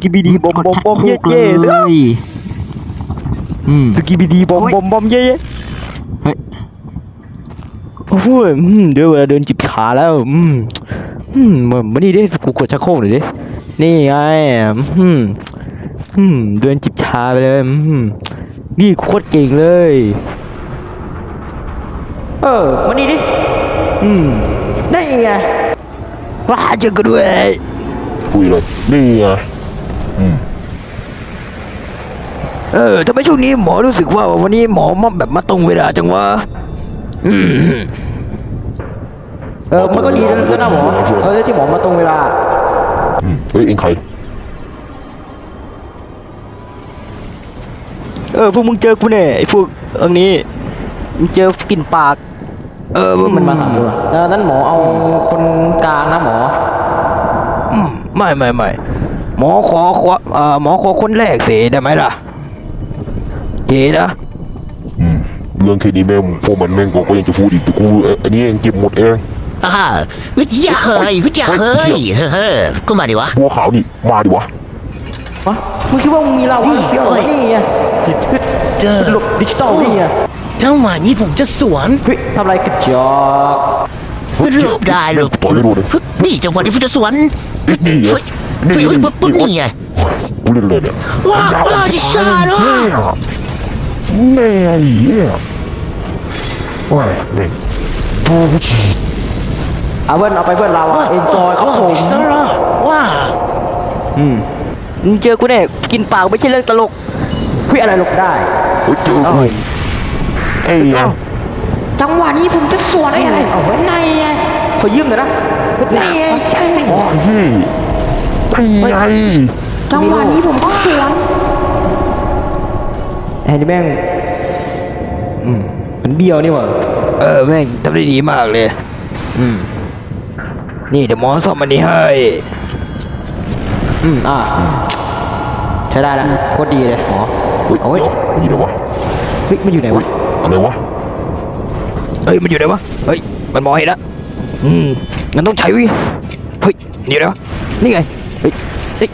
กิบิดีบอมบอมบอมเย่เย่เลยอืมสกิบิดีบอมบอมบอมเย่เย่เฮ้ยโอ้โหอืมเดี๋ยวเวลาเดินจิบชาแล้ว อืมอืมมามานี่ดิกูกดชักโครกหน่อยดินี่ไงอืมอืมเดินจิบชาไปเลยอืมนี่โคตรเก่งเลย เออมานี่ดิอืมนี่ไงว้าเจอกันด้วยคุยเลยนี่ไง เออทำไมช่วงนี้หมอรู้สึกว่า วันนี้หมอมาแบบมาตรงเวลาจังวะอืมเออมันก็ดีแล้วนะหมอเออที่หมอมาตรงเวลาอืมเฮ้ยเองใครเออพวกมึงเจอกูเนี่ยไอ้พวกอันนี้มึงเจอกลิ่นปาก เออมันมาสั่งกูเออนั้นหมอเอาคนกลางนะหมอไม่ไม่ไม่ หมอขอขอเอ่อหมอขอคนแรกสิได้ไหมล่ะเจนะอืมเรื่องแค่นี้แม่งพวกมันแม่งก็ยังจะพูดอีกแต่กูเอ้ยอันนี้เองเก็บหมดเองอ่าวิทยาเฮ้ยวิทยาเฮ้ยเฮ้ยเฮ้ยก็มาดิวะ บัวขาวนี่มาดิวะวะมึงคิดว่ามึงมีเราวะเฟี้ยวเหรอนี่ไงเจอ หลบดิจิตอลนี่ไงจังหวะนี้ผมจะสวนเฮ้ยทำอะไรกระจอกหลบได้หลบต่อยให้ดูเลย นี่จังหวะนี้ผมจะสวนนี่ไงเฮ้ยเฮ้ยเฮ้ยปุ๊บปุ๊บนี่ไงกูเล่นเลยเนี่ยว้าวว้าวดิชาโร่แม่เหี้ยว้ายนี่บูชีเอาเพื่อนเอาไปเพื่อนเราอะเอ็นจอยครับผมดิชาโร่ว้าวอืมมึงเจอกูแน่กินปากไม่ใช่เรื่องตลกเฮ้ยอะไรหลบได้เฮ้ยเจอกูเอ้ยยังจังหวะนี้ผมจะสวนไอ้อะไรเอาไว้ในไงขอยืมหน่อยนะในไงว้าย เฮ้ยไอ้ไงจังหวะนี้ผมจะสวนไอ้นี่แม่งอืมมันเบี้ยวนี่หว่าเออแม่งทำได้ดีมากเลย อืม นี่เดี๋ยวหมอซ่อมมันนี้ให้ อืมอ่าใช้ได้แล้วโคตรดีเลยหมอเฮ้ยเอาไว้เดี๋ยวนี่เดี๋ยววะเฮ้ยมันอยู่ไหนเฮ้วะยอะไรวะเฮ้ยมันอยู่ไหนวะเฮ้ยมันมองเห็นแล้วอืมงั้นต้องใช้วิเฮ้ยนี่แล้วนี่ไงเฮ้ยเฮ้ย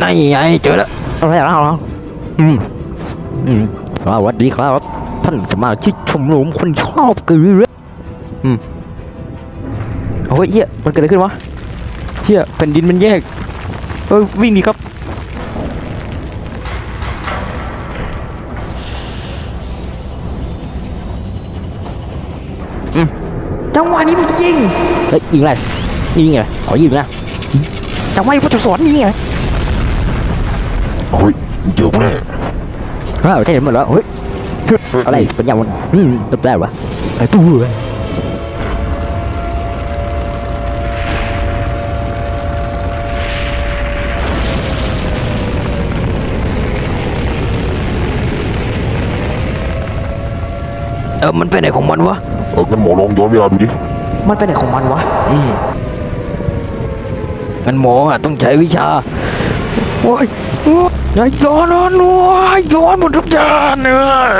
นั่นไงเจอแล้วเอาแล้วเอาแล้วอืมอืมสวัสดีครับ ท่านสมาชิกชมรมคนชอบเกลืออืมเอาเฮ้ยเฮียมันเกิดอะไรขึ้นวะเฮียแผ่นดินมันแยกเอ้ยวิ่งดีครับจังหวะนี้มันยิงเฮ้ยยิงอะไรยิงไงขอยิงนะ จังหวะนี้พุทธสอนยิงไงเฮ้ยเจอกูแน่อ้าวใช่เห็นหมดแล้วเฮ้ยอะไรเป็นอย่างมันอืมตบได้วะไอ้ตู้เว้ยเออมันไปไหนของมันวะเอองั้นหมอลองย้อนเวลาดูดิ มันไปไหนของมันวะ อืม งั้นหมออะต้องใช้วิชาโอ้ยโอ้ยอย่าย้อนนะหนูย้อนหมดทุกอย่างเลย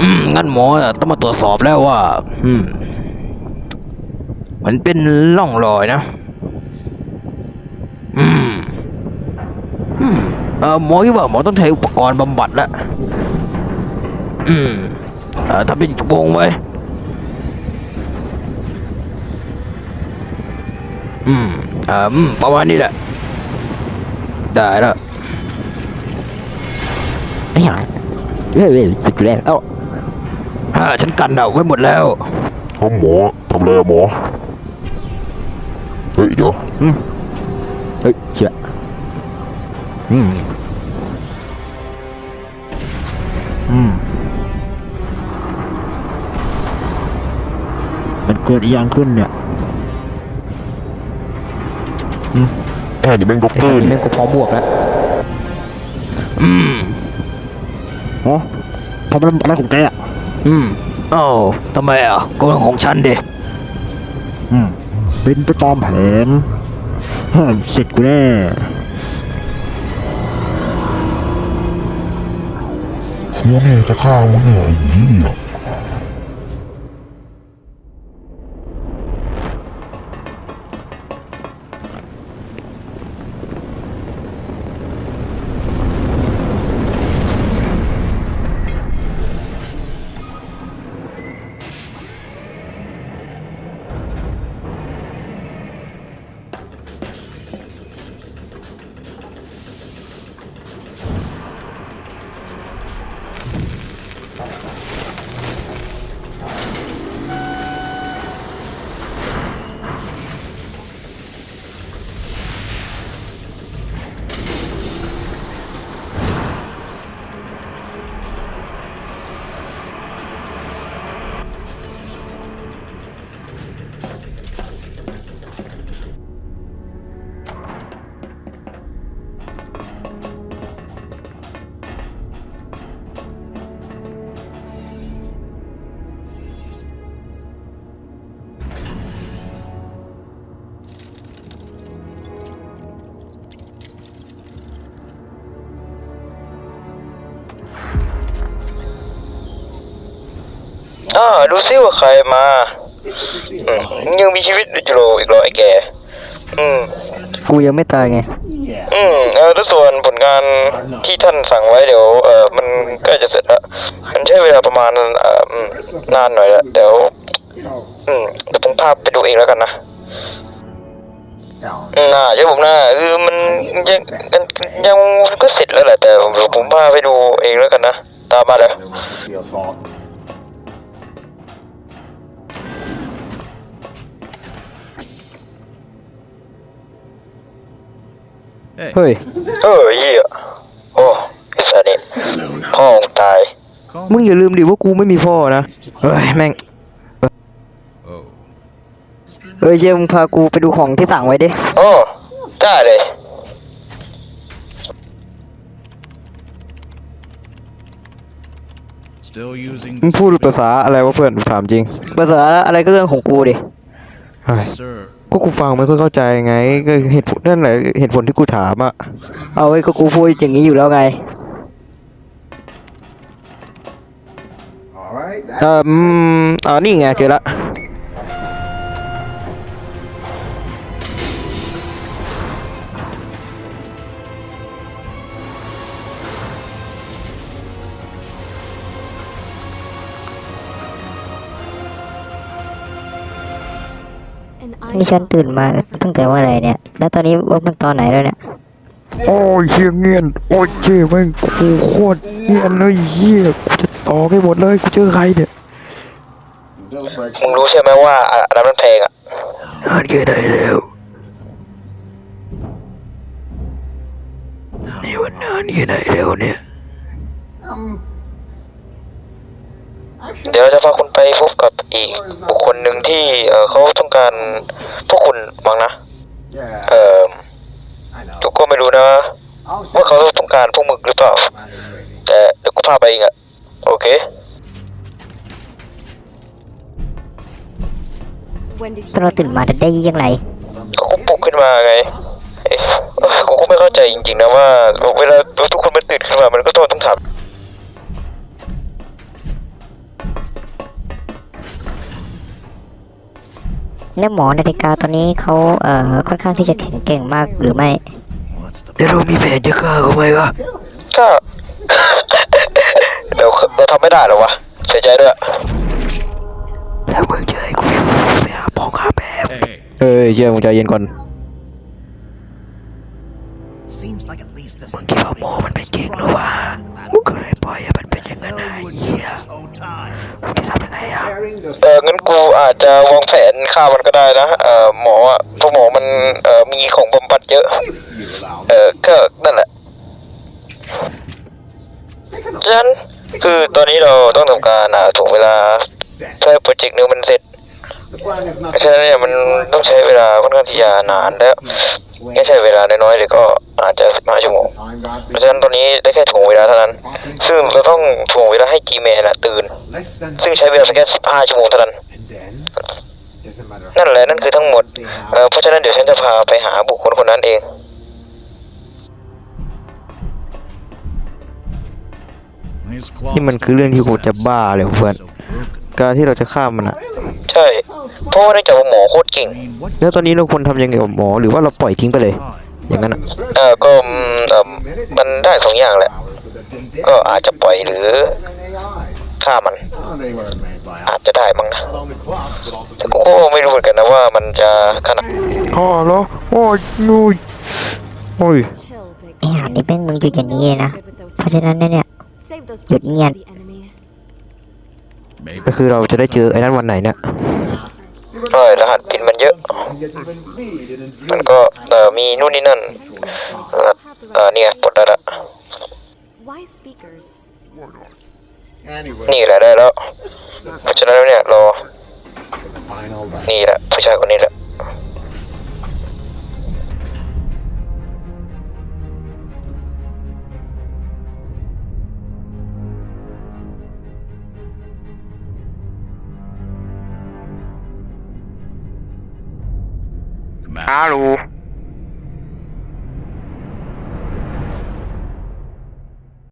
อืมงั้นหมออะต้องมาตรวจสอบแล้วว่า อืม มันเป็นร่องรอยนะ อืม อืม เออหมอคิดว่าหมอต้องใช้อุปกรณ์บำบัดแล้วอืมเออถ้าเป็นวงไว้อืมเอออืมประมาณนี้แหละ ได้แล้วไอ้ห่าเรื่อยๆสุดแล้วเอ้าฮ่าฉันกันเอาไว้หมดแล้วเขาหมอทำอะไรอะหมอ เฮ้ยเดี๋ยวอืมเฮ้ยเชื่อ อืม อืม มันเกิดอีกอย่างขึ้นเนี่ยแอนนี่แม่งด็อกไอ้เตอสัตร์ว์นี่นี่แม่งก็พร้อมบวกแล้วอืมอ๋อทำอะไรอะไรของแกอะ อืมเอ้าทำไมอะก็เรื่องของฉันเดอืม เป็นไปตามแผนฮ่าเสร็จกูแน่ กูเนี่ยจะฆ่ามึงเนี่ยไอ้เหี้ย ดูซิว่าใครมาอืมยังมีชีวิตอยู่เหรออีกเหรอไอ้แกอืม กูยังไม่ตายไง อืมเออแล้วส่วนผลงานที่ท่านสั่งไว้เดี๋ยวเออมันใกล้จะเสร็จแล้วมันใช้เวลาประมาณเอออืมนานหน่อยละเดี๋ยว อืมเดี๋ยวผมพาไปดูเองแล้วกันนะอืมน่าใช่ผมนะคือมันยังยังยังก็เสร็จแล้วแหละแต่เดี๋ยวผมพาไปดูเองแล้วกันนะตามมาเลย เฮ้ย เออเหี้ยโอ้ไอ้สัสนี่พ่อมึงตายมึงอย่าลืมดิว่ากูไม่มีพ่อนะ เฮ้ยแม่งเอ้ยเจมึงพากูไปดูของที่สั่งไว้ดิโอ้ได้เลย Still using มึง the พูดภาษาอะไรวะเพื่อนถามจริง ภาษาอะไรก็เรื่องของกูดิ sir. ก็กูฟังไม่ค่อยเข้าใจไง ก็เหตุผลนั่นแหละเหตุผลที่กูถามอะเอาไว้ก็กูพูดอย่างนี้อยู่แล้วไงเอ่ออืมอ่านี่ไงเจอละ นี่ฉันตื่นมาตั้งแต่ว่าอะไรเนี่ย แล้วตอนนี้ว่ามันตอนไหนแล้วเนี่ย โอ้ยเฮียเงียนโอ้ยเจ๊แม่งกูโคตรเงียนเลยเฮียกูจะต่อให้หมดเลยกูเจอใครเนี่ยมึงรู้ใช่ไหมว่าอันนั้นมันแพงอะนานแค่ไหนแล้วนี่วันนานแค่ไหนแล้วเนี่ย เดี๋ยวเราจะพาคุณไปพบกับอีกบุคคลหนึ่งที่เออเขาต้องการพวกคุณมั้งนะ เออกูก็ไม่รู้นะว่าเขาต้องการพวกมึงหรือเปล่า แต่เดี๋ยวกูพาไปเองอะโอเค ตอนเราตื่นมาได้ยังไงก็กูปลุกขึ้นมาไงเอ๊ะเอ้ยกูก็ไม่เข้าใจจริงๆนะว่าเวลาทุกคนมันตื่นขึ้นมามันก็ต้องต้องถาม แล้วหมอนาฬิกาตอนนี้เขาเอ่อค่อนข้างที่จะแข็งเก่งมากหรือไม่ What's the เดี๋ยวเรามีแผนจะฆ่าเขาไหมวะก็เดี๋ยวเราทำไม่ได้หรอวะเสียใจด้วยถ้ามึงจะให้กูอยู่ไปหาพ่อหาแม่ hey? เอ้ยเชื่อมึงใจเย็นก่อน Seems like at least this มึงคิดว่าหมอมันไม่เก่งหรอวะมึงก็เลยปล่อยให้มันเป็นอย่างนั้นนะไอ้เหี้ย this whole time. มึงจะทำยังไงอะเอองั้น กูอาจจะวางแผนฆ่ามันก็ได้นะเออหมออะเพราะหมอมันเออมีของบำบัดเยอะ เออก็นั่นแหละฉะนั้นคือตอนนี้เราต้องทำการอ่าถ่วงเวลาเพื่อให้โปรเจกต์นี้มันเสร็จฉะนั้นเนี่ยมันต้องใช้เวลาค่อนข้างที่จะนานแล้วไม่ใช่เวลาน้อยๆเลยก็อาจจะสิบห้าชั่วโมง เพราะฉะนั้นตอนนี้ได้แค่ถ่วงเวลาเท่านั้น ซึ่งเราต้องถ่วงเวลาให้จีแมนะตื่น ซึ่งใช้เวลาแค่สิบห้าชั่วโมงเท่านั้น นั่นแหละนั่นคือทั้งหมดเออเพราะฉะนั้นเดี๋ยวฉันจะพาไปหาบุคคลคนนั้นเอง Hmm. His claws นี่มันคือเรื่องที่โคตรจะบ้าเลยเพื่อน so broken. การที่เราจะฆ่ามันอะใช่ เพราะว่าเนื่องจากว่าหมอโคตรเก่ง I mean, what แล้วตอนนี้เราควรทำยังไงกับหมอหรือว่าเราปล่อยทิ้งไปเลย time? อย่างนั้นอะเออก็อืมเออมันได้สองอย่างแหละ ก็อาจจะปล่อยหรือฆ่ามัน อาจจะได้มั้งนะแต่กูก็ไม่รู้เหมือนกันนะว่ามันจะขนาดข้อเหรอโอ้ยนุยโอ้ยไอ้หานี่แม่งมึงอยู่อย่างนี้เลยนะ เพราะฉะนั้นเนี่ยหยุดเงียบ Maybe ก็คือเราจะได้เจอไอ้นั่นวันไหนเนี่ยใช่รหัสพินมันเยอะ มันก็เอ่อมีนู่นนี่นั่นเอ่อเออเนี่ยปลดได้ละ Why speakers? นี่แหละได้แล้ว เพราะฉะนั้นแล้วเนี่ยรอ นี่แหละผู้ชายคนนี้แหละ Commander. ฮัลโหล